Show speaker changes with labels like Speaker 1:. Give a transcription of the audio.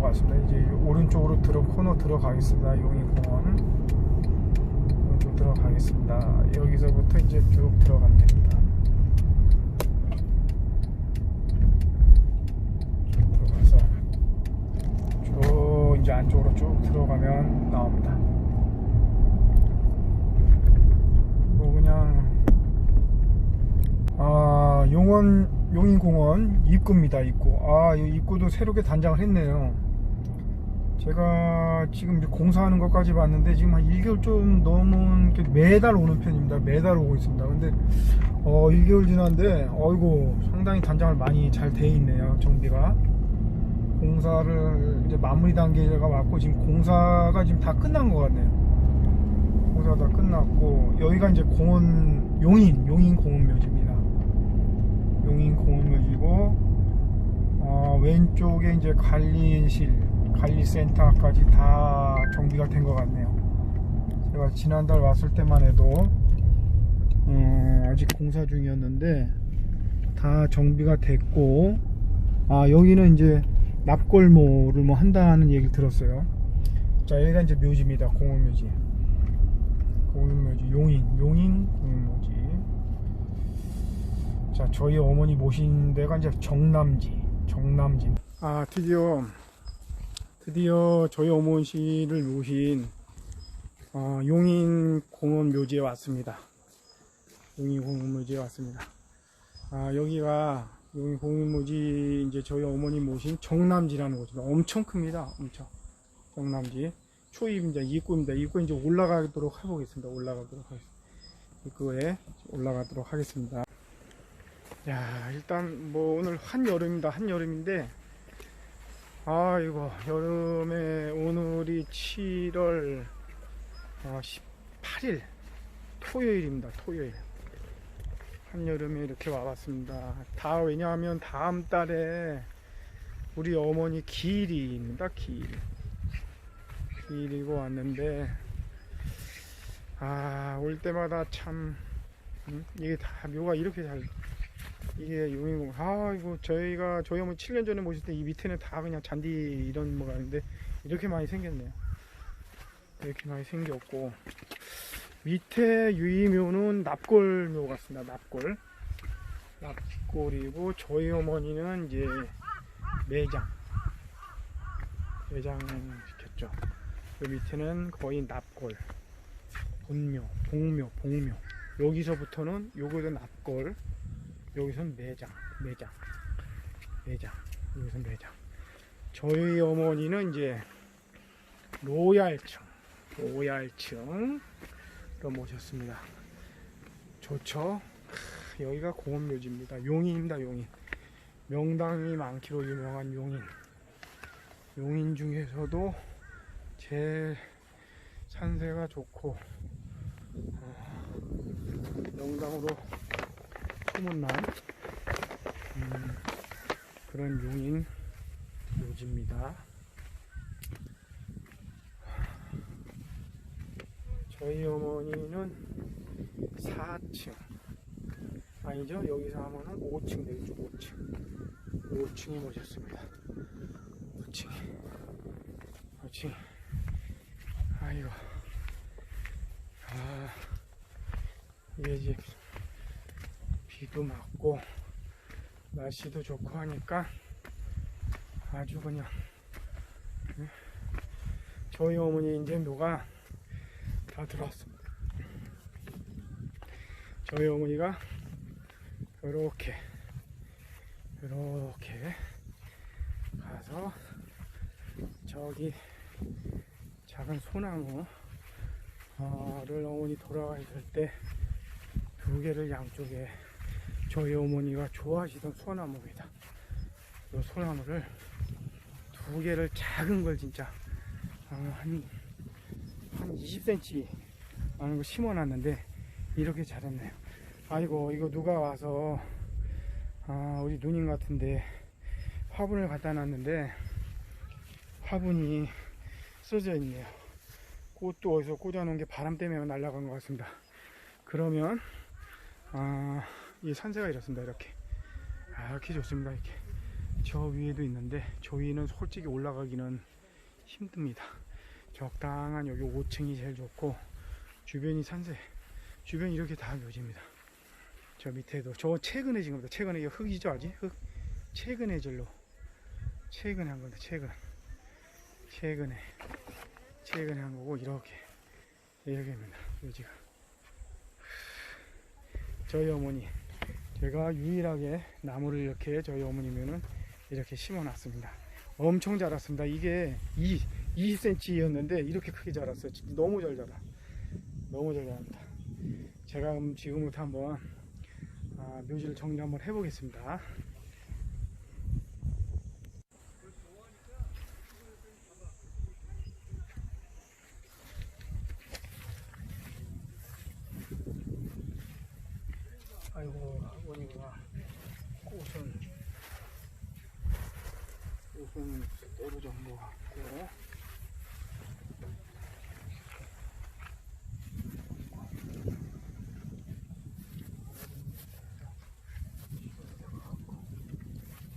Speaker 1: 같습니다. 이제 오른쪽으로 들어 코너 들어가겠습니다. 용인공원 오른쪽 들어가겠습니다. 여기서부터 이제 쭉 들어가면 됩니다. 쭉 들어가서 쭉 이제 안쪽으로 쭉 들어가면 나옵니다. 뭐 그냥 아 용원 용인공원 입구입니다 입구 아이 입구도 새롭게 단장을 했네요 제가 지금 공사하는 것까지 봤는데 지금 한 1개월 좀 넘은 게 매달 오는 편입니다. 매달 오고 있습니다. 근데 어 1개월 지났는데 어이고 상당히 단장을 많이 잘 돼 있네요 정비가. 공사를 이제 마무리 단계가 왔고 지금 공사가 지금 다 끝난 것 같네요. 공사가 다 끝났고 여기가 이제 공원 용인 용인 공원 묘지입니다. 용인 공원 묘지고 어, 왼쪽에 이제 관리실 관리센터까지 다 정비가 된 것 같네요. 제가 지난달 왔을 때만 해도 어, 아직 공사 중이었는데 다 정비가 됐고 아 여기는 이제 납골모를 뭐 한다는 얘기를 들었어요. 자 여기가 이제 묘지입니다. 공원묘지. 공원묘지 용인 용인 공원묘지. 자 저희 어머니 모신 데가 이제 정남지 정남지 아 드디어 드디어 저희 어머니를 모신 어, 용인 공원 묘지에 왔습니다. 용인 공원 묘지에 왔습니다. 아 여기가 용인 공원 묘지 이제 저희 어머니 모신 정남지라는 곳입니다. 엄청 큽니다. 엄청. 정남지. 초입입니다 입구입니다. 입구 이제 올라가도록 해보겠습니다. 올라가도록 하겠습니다. 입구에 올라가도록 하겠습니다. 야 일단 뭐 오늘 한 여름입니다. 한 여름인데 아 이거 여름에 오늘이 7월 18일. 토요일입니다 토요일. 한여름에 이렇게 와봤습니다. 다 왜냐하면 다음 달에 우리 어머니 기일입니다 기일. 기일이고 왔는데 아 올 때마다 참 음, 이게 다 묘가 이렇게 잘 이게 용인공. 아 이거 저희가 저희 어머니 7년 전에 모실 때 이 밑에는 다 그냥 잔디 이런 뭐가 있는데 이렇게 많이 생겼네요. 이렇게 많이 생겼고. 밑에 유의묘는 납골묘 같습니다. 납골. 납골이고 저희 어머니는 이제 매장. 매장 시켰죠. 그 밑에는 거의 납골. 본묘 봉묘 봉묘. 여기서부터는 요거도 납골 여기선 매장, 매장, 매장, 여기선 매장. 저희 어머니는 이제 로얄층, 로얄층으로 모셨습니다. 좋죠? 크, 여기가 공원묘지입니다. 용인입니다, 용인. 명당이 많기로 유명한 용인. 용인 중에서도 제일 산세가 좋고 어, 명당으로 소문난 음, 그런 용인 묘지입니다. 저희 어머니는 4층 아니죠? 여기서 하면은 5층 되겠죠? 5층 5층에 모셨습니다. 5층 5층 아이고 아 이게 이제 비도 맞고 날씨도 좋고 하니까 아주 그냥 예? 저희 어머니 이제 묘가 다 들어왔습니다. 저희 어머니가 이렇게 이렇게 가서 저기 작은 소나무를 어머니 돌아가셨을 때 두 개를 양쪽에 저희 어머니가 좋아하시던 소나무입니다. 이 소나무를 두 개를 작은 걸 진짜 어, 한, 한 20cm 많은 거 심어놨는데 이렇게 자랐네요. 아이고 이거 누가 와서 아, 우리 누님 같은데 화분을 갖다 놨는데 화분이 써져 있네요. 꽃도 어디서 꽂아놓은 게 바람 때문에 날아간 것 같습니다. 그러면 아, 이 산세가 이렇습니다. 이렇게. 아, 이렇게 좋습니다. 이렇게. 저 위에도 있는데 저 위는 솔직히 올라가기는 힘듭니다. 적당한 여기 5층이 제일 좋고 주변이 산세 주변이 이렇게 다 묘지입니다. 저 밑에도. 저 최근에 지금 최근에 이거 흙이죠 아직? 흙? 최근에 절로. 최근에 한 건데 최근. 최근에. 최근에 한 거고 이렇게. 이렇게입니다 묘지가. 저희 어머니 제가 유일하게 나무를 이렇게 저희 어머니면은 이렇게 심어 놨습니다. 엄청 자랐습니다. 이게 2, 20cm였는데 이렇게 크게 자랐어요. 진짜 너무 잘 자라. 너무 잘 자랍니다. 제가 지금부터 한번 아, 묘지를 정리 한번 해보겠습니다 아이고 아버님과 꽃은 꽃은 때로 정도 같고